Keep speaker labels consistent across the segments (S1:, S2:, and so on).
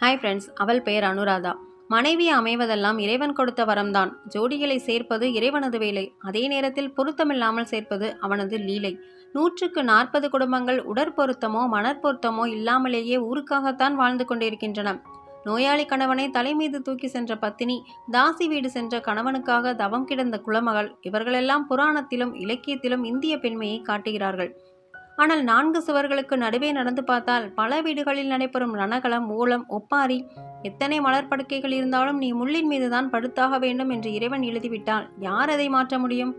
S1: Hi friends அவள் பெயர் அனுராதா. மனைவி அமைவதெல்லாம் இறைவன் கொடுத்த வரம்தான். ஜோடிகளை சேர்ப்பது இறைவனது வேலை. அதே நேரத்தில் பொருத்தமில்லாமல் சேர்ப்பது அவனது லீலை. நூற்றுக்கு நாற்பது குடும்பங்கள் உடற்பொருத்தமோ மனற்பொருத்தமோ இல்லாமலேயே ஊருக்காகத்தான் வாழ்ந்து கொண்டிருக்கின்றன. நோயாளி கணவனை தலைமீது தூக்கி சென்ற பத்தினி தாசி வீடு சென்ற கணவனுக்காக தவம் கிடந்த குலமகள் இவர்களெல்லாம் புராணத்திலும் இலக்கியத்திலும் இந்திய பெண்மையை காட்டுகிறார்கள். ஆனால் நான்கு சுவர்களுக்கு நடுவே நடந்து பார்த்தால் பல வீடுகளில் நடைபெறும் ரணகலம் ஊலம் ஒப்பாரி. எத்தனை மலர்படுக்கைகள் இருந்தாலும் நீ முள்ளின் மீதுதான் படுத்தாக வேண்டும் என்று இறைவன் எழுதிவிட்டால் யார் அதை மாற்ற முடியும்?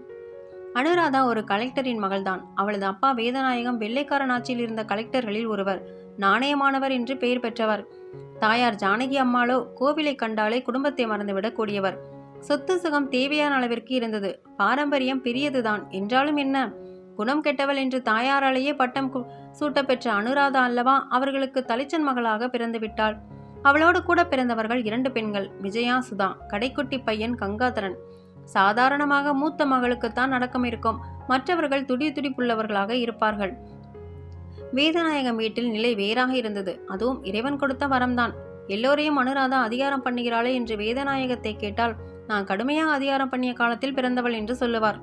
S1: அனுராதா ஒரு கலெக்டரின் மகள்தான். அவளது அப்பா வேதநாயகம் வெள்ளைக்காரன் ஆட்சியில் இருந்த கலெக்டர்களில் ஒருவர். நாணயமானவர் என்று பெயர் பெற்றவர். தாயார் ஜானகி அம்மாளோ கோவிலை கண்டாலே குடும்பத்தை மறந்துவிடக்கூடியவர் சொத்து சுகம் தேவையான அளவிற்கு இருந்தது. பாரம்பரியம் பெரியதுதான். என்றாலும் என்ன? குணம் கெட்டவள் என்று தாயாராலேயே பட்டம் சூட்ட பெற்ற அனுராதா அல்லவா அவர்களுக்கு தலைச்சன் மகளாக பிறந்து விட்டாள் அவளோடு கூட பிறந்தவர்கள் இரண்டு பெண்கள் விஜயா சுதா கடைக்குட்டி பையன் கங்காதரன். சாதாரணமாக மூத்த மகளுக்குத்தான் அடக்கம் இருக்கும். மற்றவர்கள் துடி துடிப்புள்ளவர்களாக இருப்பார்கள். வேதநாயகம் வீட்டில் நிலை வேறாக இருந்தது. அதுவும் இறைவன் கொடுத்த வரம்தான். எல்லோரையும் அனுராதா அதிகாரம் பண்ணுகிறாளே என்று வேதநாயகத்தை கேட்டால் நான் கடுமையாக அதிகாரம் பண்ணிய காலத்தில் பிறந்தவள் என்று சொல்லுவார்.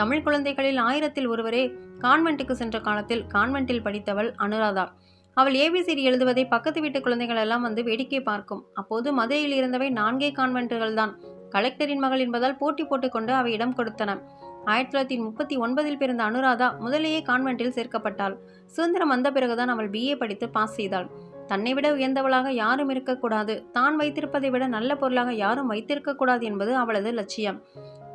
S1: தமிழ் குழந்தைகளில் ஆயிரத்தில் ஒருவரே கான்வென்ட்டுக்கு சென்ற காலத்தில் கான்வென்ட்டில் படித்தவள் அனுராதா. அவள் ஏபிசிடி எழுதுவதை பக்கத்து வீட்டு குழந்தைகள் எல்லாம் வந்து வேடிக்கை பார்க்கும். அப்போது மதுரையில் இருந்தவை நான்கே கான்வென்ட்டுகள் தான். கலெக்டரின் மகள் என்பதால் போட்டி போட்டுக்கொண்டு அவை இடம் கொடுத்தன. ஆயிரத்தி தொள்ளாயிரத்தி முப்பத்தி ஒன்பதில் பிறந்த அனுராதா முதலேயே கான்வென்ட்டில் சேர்க்கப்பட்டாள். சுதந்திரம் வந்த பிறகுதான் அவள் பிஏ படித்து பாஸ் செய்தாள். தன்னை விட உயர்ந்தவளாக யாரும் இருக்கக்கூடாது. தான் வைத்திருப்பதை விட நல்ல பொருளாக யாரும் வைத்திருக்கக்கூடாது என்பது அவளது லட்சியம்.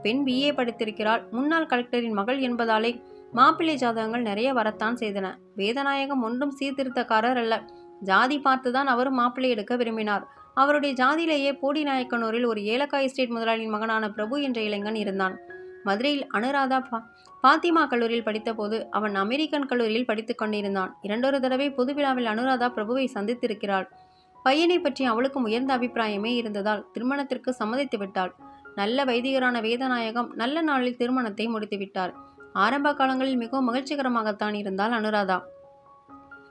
S1: பெண் பிஏ படித்திருக்கிறாள். முன்னாள் கலெக்டரின் மகள் என்பதாலே மாப்பிள்ளை ஜாதகங்கள் நிறைய வரத்தான் செய்தன. வேதநாயகம் ஒன்றும் சீர்திருத்தக்காரர் அல்ல. ஜாதி பார்த்துதான் அவரும் மாப்பிள்ளை எடுக்க விரும்பினார். அவருடைய ஜாதியிலேயே போடி நாயக்கனூரில் ஒரு ஏலக்காய் எஸ்டேட் முதலாளியின் மகனான பிரபு என்ற இளைஞன் இருந்தான். மதுரையில் அனுராதா பா பாத்திமா கல்லூரியில் படித்தபோது அவன் அமெரிக்கன் கல்லூரியில் படித்துக் கொண்டிருந்தான். இரண்டொரு தடவை பொது விழாவில் அனுராதா பிரபுவை சந்தித்திருக்கிறாள். பையனை பற்றி அவளுக்கும் உயர்ந்த அபிப்பிராயமே இருந்ததால் திருமணத்திற்கு சம்மதித்து விட்டாள். நல்ல வைதிகரான வேதநாயகம் நல்ல நாளில் திருமணத்தை முடித்துவிட்டார். ஆரம்ப காலங்களில் மிகவும் மகிழ்ச்சிகரமாகத்தான் இருந்தால் அனுராதா.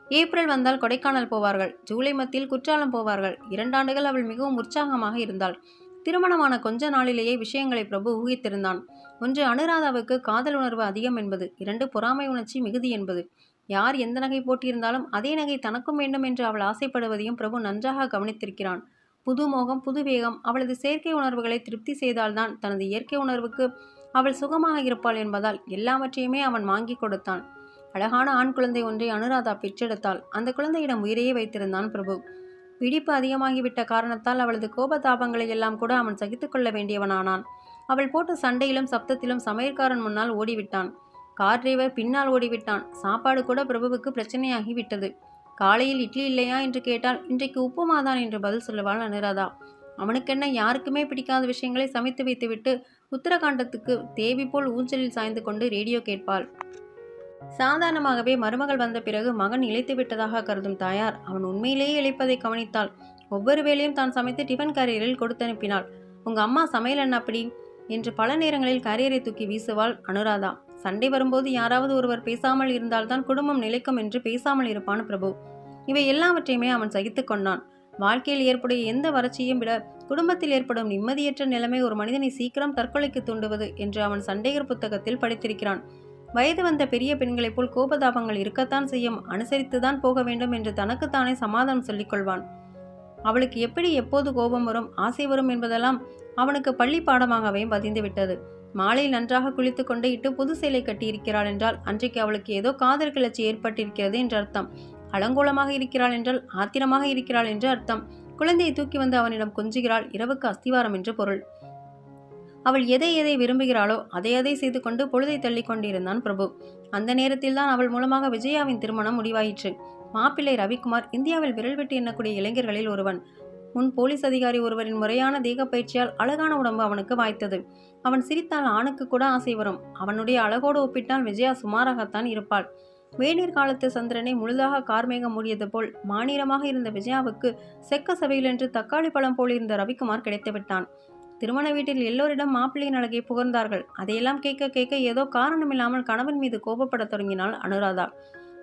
S1: ஏப்ரல் வந்தால் கொடைக்கானல் போவார்கள். ஜூலை மத்தியில் குற்றாலம் போவார்கள். இரண்டாண்டுகள் அவள் மிகவும் உற்சாகமாக இருந்தாள். திருமணமான கொஞ்ச நாளிலேயே விஷயங்களை பிரபு ஊகித்திருந்தான். ஒன்று அனுராதாவுக்கு காதல் உணர்வு அதிகம் என்பது. இரண்டு பொறாமை உணர்ச்சி மிகுதி என்பது. யார் எந்த நகை போட்டியிருந்தாலும் அதே நகை தனக்கும் வேண்டும் என்று அவள் ஆசைப்படுவதையும் பிரபு நன்றாக கவனித்திருக்கிறான். புது மோகம் புது வேகம் அவளது செயற்கை உணர்வுகளை திருப்தி செய்தால்தான் தனது இயற்கை உணர்வுக்கு அவள் சுகமாக இருப்பாள் என்பதால் எல்லாவற்றையுமே அவன் வாங்கி கொடுத்தான். அழகான ஆண் குழந்தை ஒன்றை அனுராதா பெற்றெடுத்தாள். அந்த குழந்தையிடம் உயிரையே வைத்திருந்தான் பிரபு. பிடிப்பு அதிகமாகிவிட்ட காரணத்தால் அவளது கோபதாபங்களை எல்லாம் கூட அவன் சகித்துக்கொள்ள வேண்டியவனானான். அவள் போட்டு சண்டையிலும் சப்தத்திலும் சமையற்காரன் முன்னால் ஓடிவிட்டான். கார் டிரைவர் பின்னால் ஓடிவிட்டான். சாப்பாடு கூட பிரபுவுக்கு பிரச்சனையாகி விட்டது காலையில் இட்லி இல்லையா என்று கேட்டால் இன்றைக்கு உப்புமாதான் என்று பதில் சொல்லுவாள் அனுராதா. அவனுக்கென்ன யாருக்குமே பிடிக்காத விஷயங்களை சமைத்து வைத்துவிட்டு உத்தரகாண்டத்துக்கு தேவி போல் ஊஞ்சலில் சாய்ந்து கொண்டு ரேடியோ கேட்பாள். சாதாரணமாகவே மருமகள் வந்த பிறகு மகன் இழைத்து விட்டதாக கருதும் தாயார் அவன் உண்மையிலேயே இழைப்பதை கவனித்தாள். ஒவ்வொரு வேளையும் தான் சமைத்து டிஃபன் கேரியரில் கொடுத்து அனுப்பினாள் உங்க அம்மா சமையல் என்ன அப்படி? என்று பல நேரங்களில் கேரியரை தூக்கி வீசுவாள் அனுராதா. சண்டை வரும்போது யாராவது ஒருவர் பேசாமல் இருந்தால்தான் குடும்பம் நிலைக்கும் என்று பேசாமல் இருப்பான் பிரபு. இவை எல்லாவற்றையுமே அவன் சகித்து கொண்டான். வாழ்க்கையில் ஏற்புடைய எந்த வறட்சியும் விட குடும்பத்தில் ஏற்படும் நிம்மதியற்ற நிலைமை ஒரு மனிதனை சீக்கிரம் தற்கொலைக்கு தூண்டுவது என்று அவன் சண்டேகர் புத்தகத்தில் படித்திருக்கிறான். வயது வந்த பெரிய பெண்களைப் போல் கோபதாபங்கள் இருக்கத்தான் செய்யும் அனுசரித்துதான் போக வேண்டும் என்று தனக்குத்தானே சமாதானம் சொல்லிக்கொள்வான் அவளுக்கு எப்படி எப்போது கோபம் வரும் ஆசை வரும் என்பதெல்லாம் அவனுக்கு பள்ளி பாடமாகவே பதிந்துவிட்டது. மாலை நன்றாக நன்றாக குளித்துக்கொண்டு இட்டு புது சேலை கட்டியிருக்கிறாள் என்றால் அன்றைக்கு அவளுக்கு ஏதோ காதல் கிளர்ச்சி ஏற்பட்டிருக்கிறது என்று அர்த்தம். அலங்கோலமாக இருக்கிறாள் என்றால் ஆத்திரமாக இருக்கிறாள் என்று அர்த்தம். குழந்தையை தூக்கி வந்து அவனிடம் கொஞ்சுகிறாள் இரவுக்கு அஸ்திவாரம் என்று பொருள். அவள் எதை எதை விரும்புகிறாளோ அதை அதை செய்து கொண்டு பொழுதை தள்ளி கொண்டிருந்தான் பிரபு. அந்த நேரத்தில் தான் அவள் மூலமாக விஜயாவின் திருமணம் முடிவாயிற்று. மாப்பிள்ளை ரவிக்குமார் இந்தியாவில் விரல் விட்டு எண்ணக்கூடிய இளைஞர்களில் ஒருவன். முன் போலீஸ் அதிகாரி ஒருவரின் முறையான தேக பயிற்சியால் அழகான உடம்பு அவனுக்கு வாய்த்தது. அவன் சிரித்தால் ஆணுக்கு கூட ஆசை வரும். அவனுடைய அழகோடு ஒப்பிட்டால் விஜயா சுமாராகத்தான் இருப்பாள். வேநீர் காலத்து சந்திரனை முழுதாக கார்மேகம் மூடியது போல் மாநிலமாக இருந்த விஜயாவுக்கு செக்க சபையிலென்று தக்காளி பழம் போல் இருந்த ரவிக்குமார் கிடைத்துவிட்டான் திருமண வீட்டில் எல்லோரிடம் மாப்பிள்ளையின் அழகை புகழ்ந்தார்கள். அதையெல்லாம் கேட்க கேட்க ஏதோ காரணமில்லாமல் கணவன் மீது கோபப்படத் தொடங்கினாள் அனுராதா.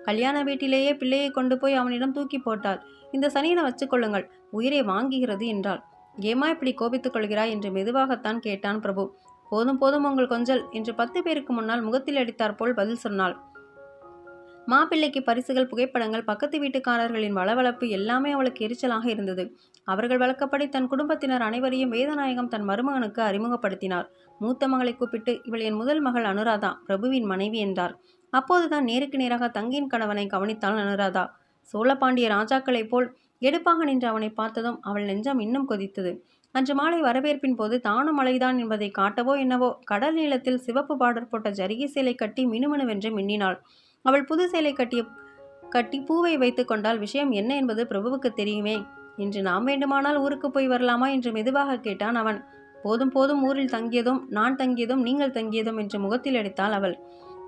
S1: கல்யாண வீட்டிலேயே பிள்ளையை கொண்டு போய் அவனிடம் தூக்கி போட்டாள். இந்த சனியனை வச்சுக்கொள்ளுங்கள் உயிரை வாங்குகிறது என்றாள். ஏமா இப்படி கோபித்துக் கொள்கிறாய் என்று மெதுவாகத்தான் கேட்டான் பிரபு. போதும் போதும் உங்கள் கொஞ்சல் என்று பத்து பேருக்கு முன்னால் முகத்தில் அடித்தாற்போல் பதில் சொன்னாள். மாப்பிள்ளைக்கு பரிசுகள் புகைப்படங்கள் பக்கத்து வீட்டுக்காரர்களின் வளவளப்பு எல்லாமே அவளுக்கு எரிச்சலாக இருந்தது. அவர்கள் வழக்கப்படி தன் குடும்பத்தினர் அனைவரையும் வேதநாயகம் தன் மருமகனுக்கு அறிமுகப்படுத்தினார். மூத்த மகளை கூப்பிட்டு இவள் என் முதல் மகள் அனுராதா பிரபுவின் மனைவி என்றார். அப்போதுதான் நேருக்கு நேராக தங்கியின் கணவனை கவனித்தாள் அனுராதா. சோழபாண்டிய ராஜாக்களைப் போல் எடுப்பாக நின்று அவனை பார்த்ததும் அவள் நெஞ்சம் இன்னும் கொதித்தது. அன்று மாலை வரவேற்பின் போது தானும் மலைதான் என்பதை காட்டவோ என்னவோ கடல் நீளத்தில் சிவப்பு பார்டர் போட்ட ஜரிகை சேலை கட்டி மினுமினுவென்று மின்னினாள். அவள் புது சேலை கட்டிய கட்டி பூவை வைத்து கொண்டால் விஷயம் என்ன என்பது பிரபுவுக்கு தெரியுமே. இன்று நாம் வேண்டுமானால் ஊருக்கு போய் வரலாமா என்று மெதுவாக கேட்டான் அவன். போதும் போதும் ஊரில் தங்கியதும் நான் தங்கியதும் நீங்கள் தங்கியதும் என்று முகத்தில் அடித்தாள் அவள்.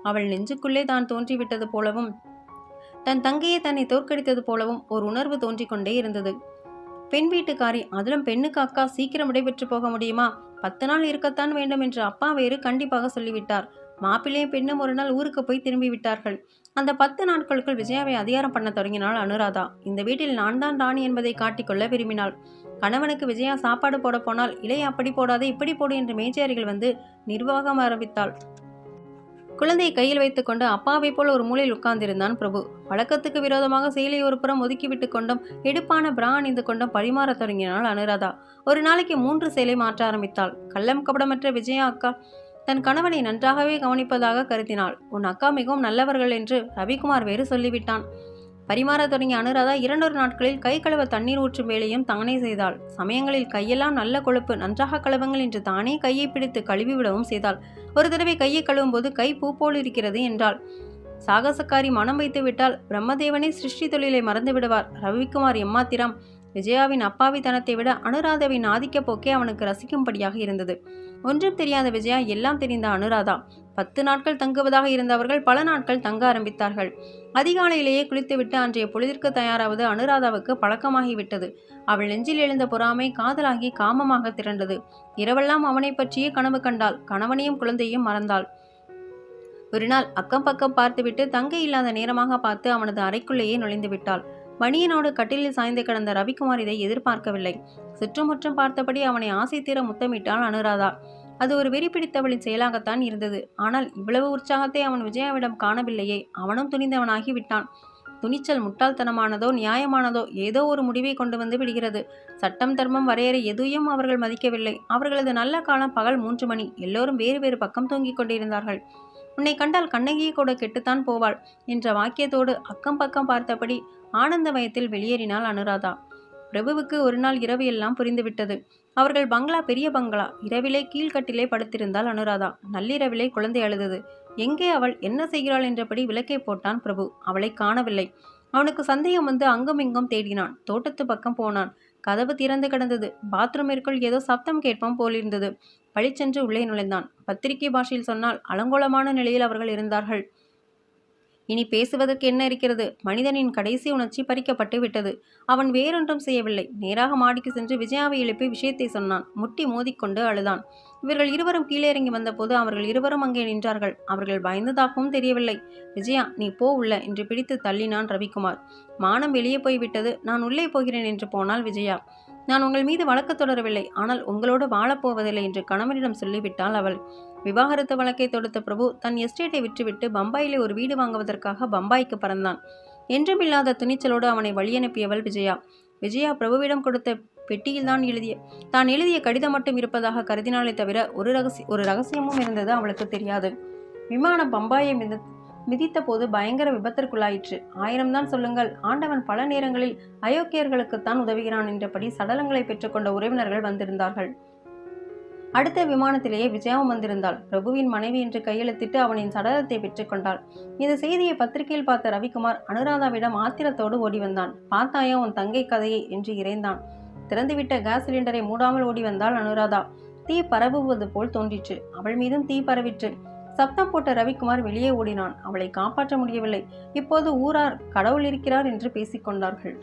S1: அவள் நெஞ்சுக்குள்ளே தான் தோன்றிவிட்டது போலவும் தன் தங்கையை தன்னை தோற்கடித்தது போலவும் ஒரு உணர்வு தோன்றிக் கொண்டே இருந்தது. பெண் வீட்டுக்காரி அதிலும் பெண்ணுக்கு அக்கா சீக்கிரம் விடைபெற்று போக முடியுமா? பத்து நாள் இருக்கத்தான் வேண்டும் என்று அப்பா வேறு கண்டிப்பாக சொல்லிவிட்டார். மாப்பிள்ளையும் பெண்ணும் ஒரு நாள் ஊருக்கு போய் திரும்பி விட்டார்கள். அந்த பத்து நாட்களுக்குள் விஜயாவை அதிகாரம் பண்ண தொடங்கினாள் அனுராதா. இந்த வீட்டில் நான் தான் ராணி என்பதை காட்டிக்கொள்ள விரும்பினாள். கணவனுக்கு விஜயா சாப்பாடு போட போனால் இலை அப்படி போடாதே இப்படி போடு என்று மேஜையர்கள் வந்து நிர்வாகம் ஆரம்பித்தாள். குழந்தையை கையில் வைத்துக்கொண்டு அப்பாவை போல் ஒரு மூலையில் உட்கார்ந்திருந்தான் பிரபு. வழக்கத்துக்கு விரோதமாக செயலை ஒரு புறம் ஒதுக்கிவிட்டு கொண்டும் எடுப்பான பிரா அணிந்து கொண்டும் பரிமாறத் தொடங்கினாள் அனுராதா. ஒரு நாளைக்கு மூன்று சேலை மாற்ற ஆரம்பித்தாள். கள்ளம் கபடமற்ற விஜயா அக்கா தன் கணவனை நன்றாகவே கவனிப்பதாக கருதினாள். உன் அக்கா மிகவும் நல்லவர்கள் என்று ரவிக்குமார் வேறு சொல்லிவிட்டான். பரிமாறத் தொடங்கிய அனுராதா இரண்டொரு நாட்களில் கை கழுவ தண்ணீர் ஊற்றும் வேலையும் தானே செய்தாள். சமயங்களில் கையெல்லாம் நல்ல கொழுப்பு நன்றாக கழுவுங்கள் என்று தானே கையை பிடித்து கழுவிவிடவும் செய்தாள். ஒரு தடவை கையை கழுவும் போது கை பூ போல் இருக்கிறது என்றாள். சாகசக்காரி மனம் வைத்து விட்டால் பிரம்மதேவனே சிருஷ்டி தொழிலை மறந்து விடுவார். ரவிக்குமார் எம்மாத்திரம். விஜயாவின் அப்பாவித்தனத்தை விட அனுராதாவின் ஆதிக்க போக்கே அவனுக்கு ரசிக்கும்படியாக இருந்தது. ஒன்றும் தெரியாத விஜயா எல்லாம் தெரிந்த அனுராதா பத்து நாட்கள் தங்குவதாக இருந்தவர்கள் பல நாட்கள் தங்க ஆரம்பித்தார்கள். அதிகாலையிலேயே குளித்துவிட்டு அன்றைய பொழுதிற்கு தயாராவது அனுராதாவுக்கு பழக்கமாகிவிட்டது. அவள் நெஞ்சில் எழுந்த பொறாமை காதலாகி காமமாக திரண்டது. இரவெல்லாம் அவனை பற்றியே கனவு கண்டாள். கணவனையும் குழந்தையும் மறந்தாள். ஒரு நாள் அக்கம் பக்கம் பார்த்துவிட்டு தங்கை இல்லாத நேரமாக பார்த்து அவனது அறைக்குள்ளேயே நுழைந்து விட்டாள். மணியனோடு கட்டிலில் சாய்ந்து கிடந்த ரவிக்குமார் இதை எதிர்பார்க்கவில்லை. சுற்றுமுற்றும் பார்த்தபடி அவனை ஆசை தீர முத்தமிட்டாள் அனுராதா. அது ஒரு வெறி பிடித்தவளின் செயலாகத்தான் இருந்தது. ஆனால் இவ்வளவு உற்சாகத்தை அவன் விஜயாவிடம் காணவில்லையே. அவனும் துணிந்தவனாகி விட்டான் துணிச்சல் முட்டாள்தனமானதோ நியாயமானதோ ஏதோ ஒரு முடிவை கொண்டு வந்து விடுகிறது. சட்டம் தர்மம் வரையறை எதையும் அவர்கள் மதிக்கவில்லை. அவர்களது நல்ல காலம் பகல் மூன்று மணி. எல்லோரும் வேறு வேறு பக்கம் தூங்கிக் கொண்டிருந்தார்கள். உன்னை கண்டால் கண்ணகியை கூட கெட்டுத்தான் போவாள் என்ற வாக்கியத்தோடு அக்கம் பக்கம் பார்த்தபடி ஆனந்த வயத்தில் வெளியேறினாள் அனுராதா. பிரபுவுக்கு ஒரு நாள் இரவு எல்லாம் புரிந்துவிட்டது. அவர்கள் பங்களா பெரிய பங்களா. இரவிலே கீழ்கட்டிலே படுத்திருந்தாள் அனுராதா. நள்ளிரவிலே குழந்தை அழுதது. எங்கே அவள்? என்ன செய்கிறாள்? என்றபடி விளக்கை போட்டான் பிரபு. அவளை காணவில்லை. அவனுக்கு சந்தேகம் வந்து அங்குமிங்கும் தேடினான். தோட்டத்து பக்கம் போனான். கதவு திறந்து கிடந்தது. பாத்ரூமிற்குள் ஏதோ சப்தம் கேட்போம் போலிருந்தது. பழிச்சென்று உள்ளே நுழைந்தான். பத்திரிகை பாஷையில் சொன்னால் அலங்கோலமான நிலையில் அவர்கள் இருந்தார்கள். இனி பேசுவதற்கு என்ன இருக்கிறது? மனிதனின் கடைசி உணர்ச்சி பறிக்கப்பட்டு விட்டது. அவன் வேறொன்றும் செய்யவில்லை. நேராக மாடிக்கு சென்று விஜயாவை எழுப்பி விஷயத்தை சொன்னான். முட்டி மோதிக்கொண்டு அழுதான். இவர்கள் இருவரும் கீழே இறங்கி வந்தபோது அவர்கள் இருவரும் அங்கே நின்றார்கள். அவர்கள் பயந்ததாகவும் தெரியவில்லை. விஜயா நீ போ உள்ள என்று பிடித்து தள்ளினான் ரவிக்குமார். மானம் வெளியே போய்விட்டது. நான் உள்ளே போகிறேன் என்று போனாள் விஜயா. நான் உங்கள் மீது வழக்கு தொடரவில்லை. ஆனால் உங்களோடு வாழப்போவதில்லை என்று கணவனிடம் சொல்லிவிட்டாள் அவள். விவாகரத்து வழக்கை தொடுத்த பிரபு தன் எஸ்டேட்டை விற்றுவிட்டு பம்பாயிலே ஒரு வீடு வாங்குவதற்காக பம்பாய்க்கு பறந்தான். என்றுமில்லாத துணிச்சலோடு அவனை வழியனுப்பியவள் விஜயா. விஜயா பிரபுவிடம் கொடுத்த பெட்டியில்தான் எழுதிய தான் எழுதிய கடிதம் மட்டும் இருப்பதாக கருதினாலே தவிர ஒரு ரகசிய ஒரு ரகசியமும் இருந்தது அவளுக்கு தெரியாது. விமானம் பம்பாயை மித மிதித்த போது பயங்கர விபத்திற்குள்ளாயிற்று. ஆயிரம்தான் சொல்லுங்கள். ஆண்டவன் பல நேரங்களில் அயோக்கியர்களுக்குத்தான் உதவுகிறான் என்றபடி சடலங்களை பெற்றுக்கொண்ட உறவினர்கள் வந்திருந்தார்கள். அடுத்த விமானத்திலேயே விஜயாவும் வந்திருந்தாள். பிரபுவின் மனைவி என்று கையெழுத்திட்டு அவனின் சடலத்தை பெற்றுக்கொண்டாள். இந்த செய்தியை பத்திரிகையில் பார்த்த ரவிக்குமார் அனுராதாவிடம் ஆத்திரத்தோடு ஓடி வந்தான். பார்த்தாயா உன் தங்கை கதையை? என்று இறைந்தான். திறந்துவிட்ட கேஸ் சிலிண்டரை மூடாமல் ஓடி வந்தாள் அனுராதா. தீ பரவுவது போல் தோன்றிற்று. அவள் மீதும் தீ பரவிற்று. சப்தம் போட்ட ரவிக்குமார் வெளியே ஓடினான். அவளை காப்பாற்ற முடியவில்லை. இப்போது ஊரார் கடவுள் இருக்கிறார் என்று பேசிக்கொண்டார்கள்.